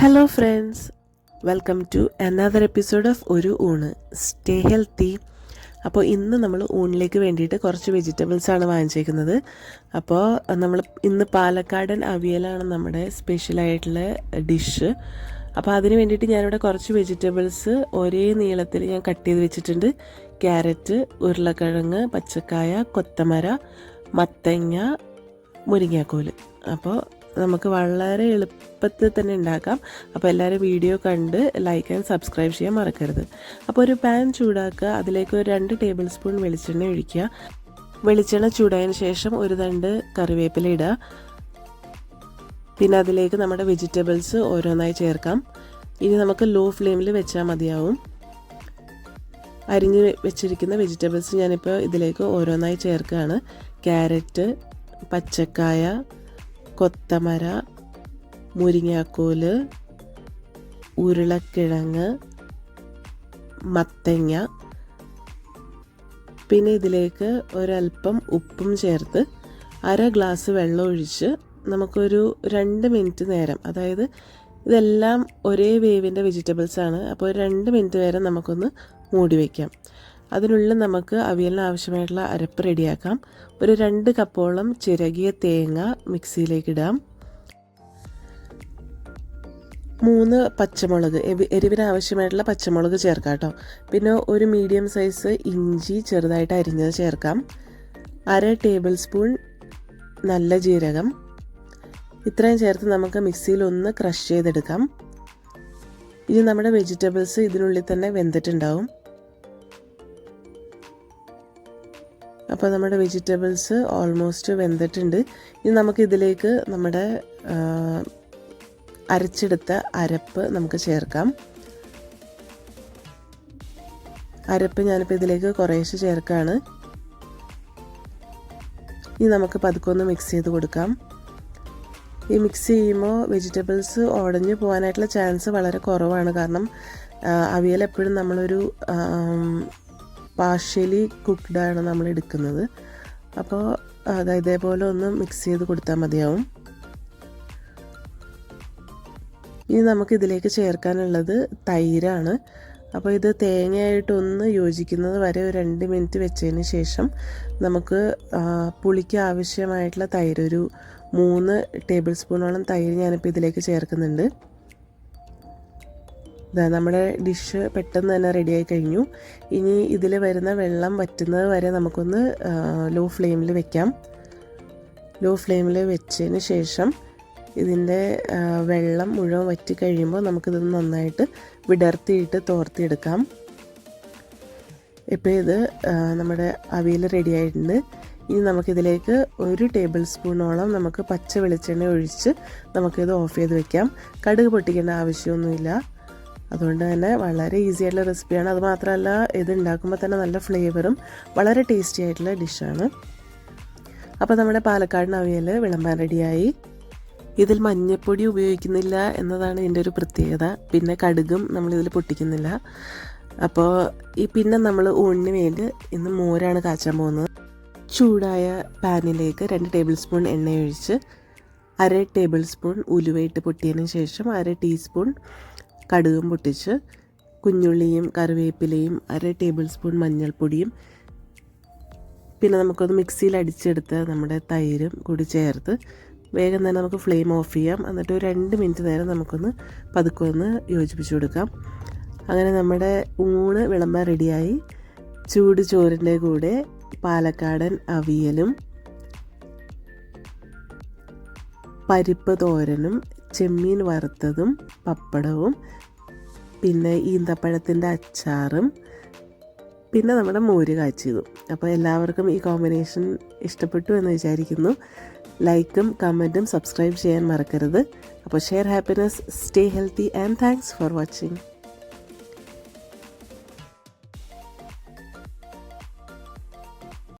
Hello friends welcome to another episode of ഒരു ഊണ്. Stay healthy അപ്പോൾ ഇന്ന് നമ്മൾ ഊണിലേക്ക് വേണ്ടിയിട്ട് കുറച്ച് വെജിറ്റബിൾസ് ആണ് വാങ്ങിച്ചേക്കുന്നത്. അപ്പോൾ നമ്മൾ ഇന്ന് പാലക്കാടൻ അവിയലാണ് നമ്മുടെ സ്പെഷ്യലായിട്ടുള്ള ഡിഷ് അപ്പോൾ അതിന് വേണ്ടിയിട്ട് ഞാനിവിടെ കുറച്ച് വെജിറ്റബിൾസ് ഒരേ നീളത്തിൽ ഞാൻ കട്ട് ചെയ്ത് വെച്ചിട്ടുണ്ട്. ക്യാരറ്റ് ഉരുളക്കിഴങ്ങ് പച്ചക്കായ കൊത്തമര മത്തങ്ങ മുരിങ്ങാക്കോൽ. അപ്പോൾ നമുക്ക് വളരെ എളുപ്പത്തിൽ തന്നെ ഉണ്ടാക്കാം. അപ്പോൾ എല്ലാവരും വീഡിയോ കണ്ട് ലൈക്ക് ആൻഡ് സബ്സ്ക്രൈബ് ചെയ്യാൻ മറക്കരുത്. അപ്പോൾ ഒരു പാൻ ചൂടാക്കുക. അതിലേക്ക് ഒരു രണ്ട് ടേബിൾ സ്പൂൺ വെളിച്ചെണ്ണ ഒഴിക്കുക. വെളിച്ചെണ്ണ ചൂടായതിന് ശേഷം ഒരു തണ്ട് കറിവേപ്പില ഇടുക. പിന്നെ അതിലേക്ക് നമ്മുടെ വെജിറ്റബിൾസ് ഓരോന്നായി ചേർക്കാം. ഇനി നമുക്ക് ലോ ഫ്ലെയിമിൽ വെച്ചാൽ മതിയാവും. അരിഞ്ഞ് വെച്ചിരിക്കുന്ന വെജിറ്റബിൾസ് ഞാനിപ്പോൾ ഇതിലേക്ക് ഓരോന്നായി ചേർക്കുകയാണ്. ക്യാരറ്റ് പച്ചക്കായ കൊത്തമര മുരിങ്ങാക്കോൽ ഉരുളക്കിഴങ്ങ് മത്തങ്ങ. പിന്നെ ഇതിലേക്ക് ഒരല്പം ഉപ്പും ചേർത്ത് അര ഗ്ലാസ് വെള്ളം ഒഴിച്ച് നമുക്കൊരു രണ്ട് മിനിറ്റ് നേരം അതായത് ഇതെല്ലാം ഒരേ വേവിന്റെ വെജിറ്റബിൾസ് ആണ്. അപ്പോൾ രണ്ട് മിനിറ്റ് നേരം നമുക്കൊന്ന് മൂടി വയ്ക്കാം അതിനുള്ളിൽ നമുക്ക് അവിയലിന് ആവശ്യമായിട്ടുള്ള അരപ്പ് റെഡിയാക്കാം. ഒരു രണ്ട് കപ്പോളം ചിരകിയ തേങ്ങ മിക്സിയിലേക്ക് ഇടാം. മൂന്ന് പച്ചമുളക് എരിവിന് ആവശ്യമായിട്ടുള്ള പച്ചമുളക് ചേർക്കാം കേട്ടോ. പിന്നെ ഒരു മീഡിയം സൈസ് ഇഞ്ചി ചെറുതായിട്ട് അരിഞ്ഞത് ചേർക്കാം. അര ടേബിൾ സ്പൂൺ നല്ല ജീരകം. ഇത്രയും ചേർത്ത് നമുക്ക് മിക്സിയിൽ ഒന്ന് ക്രഷ് ചെയ്തെടുക്കാം. ഇനി നമ്മുടെ വെജിറ്റബിൾസ് ഇതിനുള്ളിൽ തന്നെ വെന്തിട്ടുണ്ടാവും. അപ്പോൾ നമ്മുടെ വെജിറ്റബിൾസ് ഓൾമോസ്റ്റ് വെന്തിട്ടുണ്ട്. ഇനി നമുക്കിതിലേക്ക് നമ്മുടെ അരച്ചെടുത്ത അരപ്പ് നമുക്ക് ചേർക്കാം. അരപ്പ് ഞാനിപ്പോൾ ഇതിലേക്ക് കുറേശ്ശെ ചേർക്കുകയാണ് ഇനി നമുക്ക് പതുക്കൊന്ന് മിക്സ് ചെയ്ത് കൊടുക്കാം. ഈ മിക്സ് ചെയ്യുമ്പോൾ വെജിറ്റബിൾസ് ഉടഞ്ഞു പോകാനായിട്ടുള്ള ചാൻസ് വളരെ കുറവാണ്. കാരണം അവിയൽ എപ്പോഴും നമ്മളൊരു പാർഷ്യലി കുക്ക്ഡാണ് നമ്മൾ എടുക്കുന്നത്. അപ്പോൾ അത് ഇതേപോലെ ഒന്ന് മിക്സ് ചെയ്ത് കൊടുത്താൽ മതിയാവും. ഇനി നമുക്ക് ഇതിലേക്ക് ചേർക്കാനുള്ളത് തൈരാണ്. അപ്പോൾ ഇത് തേങ്ങയായിട്ടൊന്ന് യോജിക്കുന്നത് വരെ ഒരു രണ്ട് മിനിറ്റ് വെച്ചതിന് ശേഷം നമുക്ക് പുളിക്ക് ആവശ്യമായിട്ടുള്ള തൈര് ഒരു മൂന്ന് ടേബിൾ സ്പൂണോളം തൈര് ഞാനിപ്പോൾ ഇതിലേക്ക് ചേർക്കുന്നുണ്ട്. നമ്മുടെ ഡിഷ് പെട്ടെന്ന് തന്നെ റെഡിയായി കഴിഞ്ഞു. ഇനി ഇതിൽ വരുന്ന വെള്ളം വറ്റുന്നത് വരെ നമുക്കൊന്ന് ലോ ഫ്ലെയിമിൽ വെക്കാം ലോ ഫ്ലെയിമിൽ വെച്ചതിന് ശേഷം ഇതിന്റെ വെള്ളം മുഴുവൻ വറ്റി കഴിയുമ്പോൾ നമുക്കിത് നന്നായിട്ട് വിടർത്തിയിട്ട് തോർത്തിയെടുക്കാം. ഇപ്പോൾ ഇത് നമ്മുടെ അവിയൽ റെഡി ആയിട്ടുണ്ട്. ഇനി നമുക്കിതിലേക്ക് ഒരു ടേബിൾ സ്പൂണോളം നമുക്ക് പച്ച വെളിച്ചെണ്ണ ഒഴിച്ച് നമുക്കിത് ഓഫ് ചെയ്ത് വെക്കാം. കടുക് പൊട്ടിക്കേണ്ട ആവശ്യമൊന്നുമില്ല. അതുകൊണ്ട് തന്നെ വളരെ ഈസി ആയിട്ടുള്ള റെസിപ്പിയാണ് അത് മാത്രമല്ല ഇത് ഉണ്ടാക്കുമ്പോൾ തന്നെ നല്ല ഫ്ലേവറും വളരെ ടേസ്റ്റി ആയിട്ടുള്ള ഡിഷാണ് അപ്പോൾ നമ്മുടെ പാലക്കാട് അവിയൽ വിളമ്പാൻ റെഡിയായി ഇതിൽ മഞ്ഞൾപ്പൊടി ഉപയോഗിക്കുന്നില്ല എന്നതാണ് ഇതിന്റെ ഒരു പ്രത്യേകത. പിന്നെ കടുകും നമ്മളിതിൽ പൊട്ടിക്കുന്നില്ല. അപ്പോൾ ഈ പിന്നെ നമ്മൾ ഊണിന് വേണ്ടി ഇന്ന് മോരാണ് കാച്ചാൻ പോകുന്നത്. ചൂടായ പാനിലേക്ക് രണ്ട് ടേബിൾ സ്പൂൺ എണ്ണയൊഴിച്ച് അര ടേബിൾ സ്പൂൺ ഉലുവയിട്ട് പൊട്ടിയതിന് ശേഷം അര ടീസ്പൂൺ കടുകും പൊട്ടിച്ച് കുഞ്ഞുള്ളിയും കറിവേപ്പിലയും അര ടേബിൾ സ്പൂൺ മഞ്ഞൾപ്പൊടിയും പിന്നെ നമുക്കൊന്ന് മിക്സിയിൽ അടിച്ചെടുത്ത് നമ്മുടെ തൈരും കൂടി ചേർത്ത് വേഗം തന്നെ നമുക്ക് ഫ്ലെയിം ഓഫ് ചെയ്യാം. എന്നിട്ട് ഒരു രണ്ട് മിനിറ്റ് നേരം നമുക്കൊന്ന് പതുക്കെ ഒന്ന് യോജിപ്പിച്ച് കൊടുക്കാം. അങ്ങനെ നമ്മുടെ ഊണ് വിളമ്പാൻ റെഡിയായി. ചൂട് ചോറിന്റെ കൂടെ പാലക്കാടൻ അവിയലും പരിപ്പ് തോരനും ചെമ്മീൻ വറുത്തതും പപ്പടവും പിന്നെ ഈന്തപ്പഴത്തിന്റെ അച്ചാറും പിന്നെ നമ്മുടെ മോര് കാച്ചിയതും. അപ്പോൾ എല്ലാവർക്കും ഈ കോമ്പിനേഷൻ ഇഷ്ടപ്പെട്ടു എന്ന് വിചാരിക്കുന്നു. ലൈക്കും കമന്റും സബ്സ്ക്രൈബ് ചെയ്യാൻ മറക്കരുത്. അപ്പോൾ share happiness stay healthy and thanks for watching.